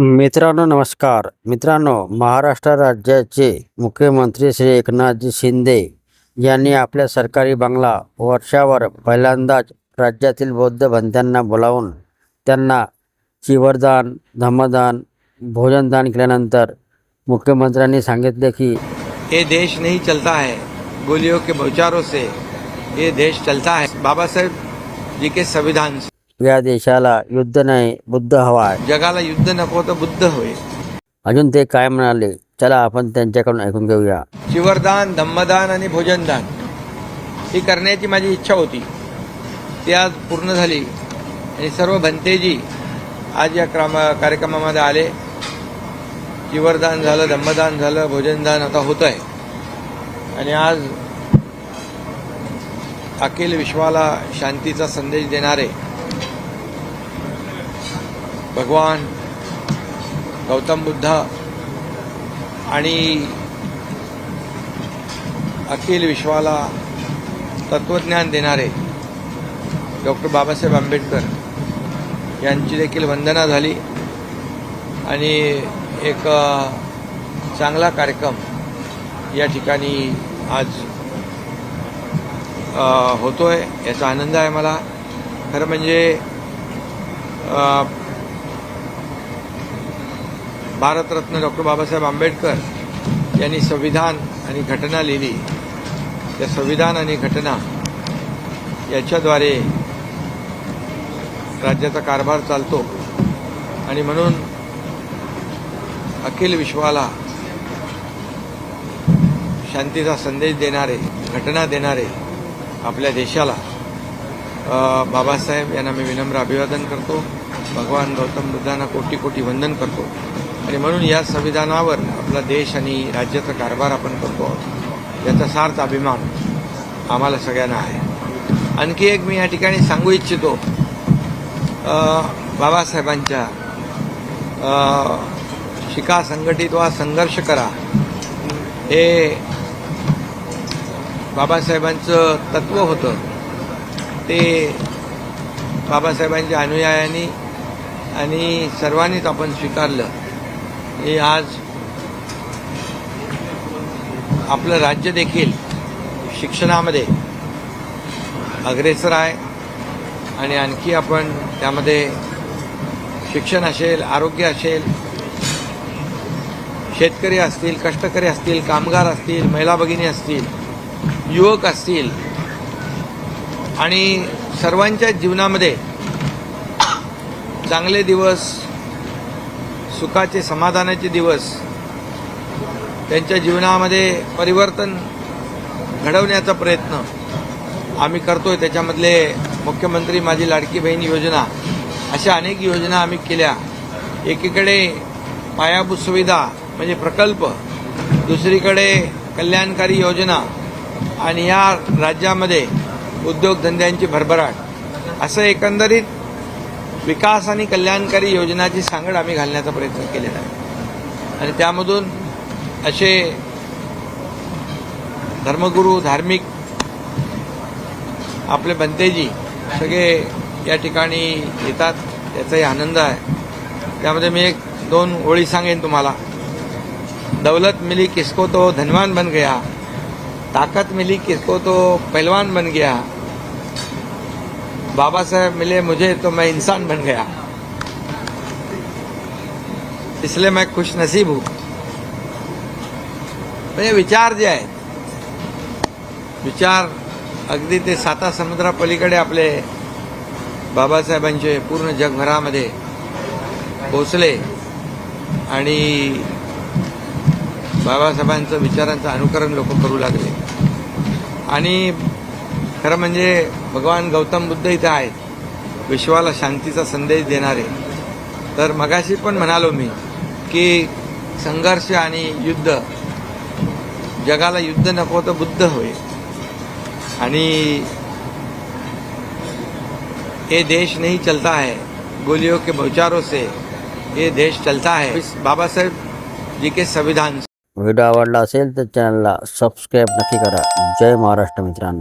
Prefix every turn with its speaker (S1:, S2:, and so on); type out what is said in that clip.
S1: मित्रांनो नमस्कार. मित्रांनो महाराष्ट्र राज्याचे मुख्यमंत्री श्री एकनाथजी शिंदे यांनी आपल्या सरकारी बंगला वर्षावर पहिल्यांदाच राज्यातील बौद्ध बंध्यांना बोलावून त्यांना चिवरदान धम्मदान भोजनदान केल्यानंतर मुख्यमंत्र्यांनी सांगितले की
S2: हे देश नहीं चलता है गोलियों के बौछारों से ये देश चलता है. बाबासाहेब जी के संविधान
S1: या देशाला युद्ध नाही बुद्ध हवा आहे.
S2: जगाला युद्ध नको तर बुद्ध होय.
S1: अजून ते काय म्हणाले चला आपण त्यांच्याकडून ऐकून घेऊया.
S2: शिवरदान धम्मदान आणि भोजनदान ही करण्याची माझी इच्छा होती. ती आज पूर्ण झाली. आणि सर्व भंतेजी आज या क्रमा कार्यक्रमामध्ये आले. शिवरदान झालं धम्मदान झालं भोजनदान आता होत आहे आणि आज अखिल विश्वाला शांतीचा संदेश देणारे भगवान गौतम बुद्ध आणि अखिल विश्वाला तत्वज्ञान देणारे डॉक्टर बाबासाहेब आंबेडकर यांची देखील वंदना झाली आणि एक चांगला कार्यक्रम या ठिकाणी आज होतो होतोय याचा आनंद आहे मला. खरं म्हणजे भारतरत्न डॉक्टर बाबासाहेब आंबेडकर यांनी संविधान आणि घटना लिहिली. त्या संविधान आणि घटना याच्याद्वारे राज्याचा कारभार चालतो. आणि म्हणून अखिल विश्वाला शांतीचा संदेश देणारे घटना देणारे आपल्या देशाला बाबासाहेब यांना मी विनम्र अभिवादन करतो. भगवान गौतम बुद्धांना कोटी कोटी वंदन करतो. आणि म्हणून या संविधानावर आपला देश आणि राज्याचा कारभार आपण करतो. आहोत. याचा सार्थ अभिमान आम्हाला सगळ्यांना आहे. आणखी एक मी या ठिकाणी सांगू इच्छितो. बाबासाहेबांच्या शिका संघटित वा संघर्ष करा हे बाबासाहेबांचं तत्व होतं. ते बाबासाहेबांच्या अनुयायांनी आणि सर्वांनीच आपण स्वीकारलं. हे आज आपलं राज्य देखील शिक्षणामध्ये अग्रेसर आहे आणि आणखी आपण त्यामध्ये शिक्षण असेल आरोग्य असेल शेतकरी असतील कष्टकरी असतील कामगार असतील महिला भगिनी असतील युवक असतील आणि सर्वांच्या जीवनामध्ये चांगले दिवस सुखाचे समाधानाचे दिवस त्यांच्या जीवनामध्ये परिवर्तन घडवण्याचा प्रयत्न आम्ही करतोय. त्याच्यामधले मुख्यमंत्री माझी लाडकी बहीण योजना अशा अनेक योजना आम्ही केल्या. एकीकडे पायाभूत सुविधा म्हणजे प्रकल्प दुसरीकडे कल्याणकारी योजना आणि या राज्यामध्ये उद्योगधंद्यांची भरभराट. असं एकंदरीत विकास आणि कल्याणकारी योजनाची सांगड आम्ही घालण्याचा प्रयत्न केलेला आहे. आणि त्यामधून असे धर्मगुरू धार्मिक आपले बनतेजी सगळे या ठिकाणी येतात त्याचाही आनंद आहे. त्यामध्ये मी एक दोन ओळी सांगेन तुम्हाला. दौलत मिली किसको तो धनवान बन गया ताकत मिली किसको तो पहलवान बन गया. बाबा साहेब मिले मुझे तो मैं इंसान बन गया। इसलिए मैं खुश नसीब हूं। म्हणजे विचार जे आहेत विचार अगदी ते साता समुद्रापलीकडे आपले बाबासाहेबांचे पूर्ण जगभरामध्ये पोचले आणि बाबासाहेबांचं विचारांचं अनुकरण लोक करू लागले. आणि खरं म्हणजे भगवान गौतम बुद्ध इथे आहेत. विश्वाला शांतीचा संदेश देणारे. तर मगाशी पण म्हणालो मी की संघर्ष आणि युद्ध जगाला युद्ध नको तर बुद्ध होय. आणि ये देश नहीं चलता है गोलियों के बौछारों से ये देश चलता है इस बाबा साहेब जी के संविधान
S1: व्हिडिओ आवडला असेल तर चॅनलला सबस्क्राईब नक्की करा. जय महाराष्ट्र मित्रांनो.